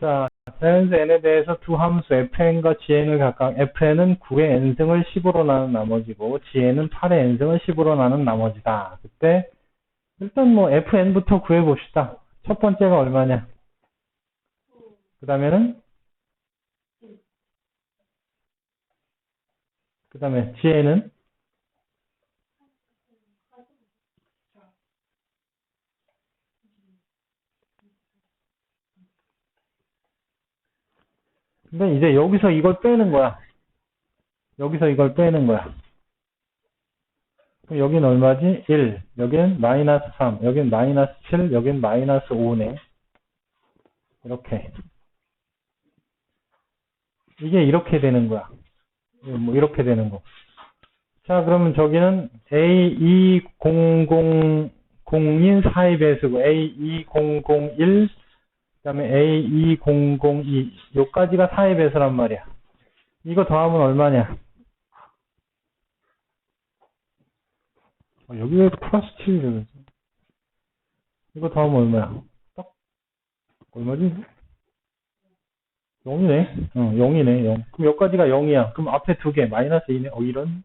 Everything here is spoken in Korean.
자, 자연수 n에 대해서 두 함수 fn과 gn을 각각 fn은 9의 n승을 10으로 나눈 나머지고 gn은 8의 n승을 10으로 나눈 나머지다. 그때 일단 뭐 fn부터 구해 봅시다. 첫 번째가 얼마냐? 그 다음에는 그 다음에 gn은 근데 이제 여기서 이걸 빼는 거야. 여기서 이걸 빼는 거야. 그럼 여긴 얼마지? 1. 여긴 마이너스 3. 여긴 마이너스 7. 여긴 마이너스 5네. 이렇게. 이게 이렇게 되는 거야. 뭐 이렇게 되는 거. 자, 그러면 저기는 A2000인 4의 배수고 A2001 그다음에 A2002 요까지가 4의 배수란 말이야. 이거 더하면 얼마냐? 어, 여기 왜 플러스 7이 되지? 이거 더하면 얼마야? 딱 얼마지? 0이네. 어, 0이네. 0. 그럼 여기까지가 0이야. 그럼 앞에 두 개, 마이너스 2네. 어, 이런.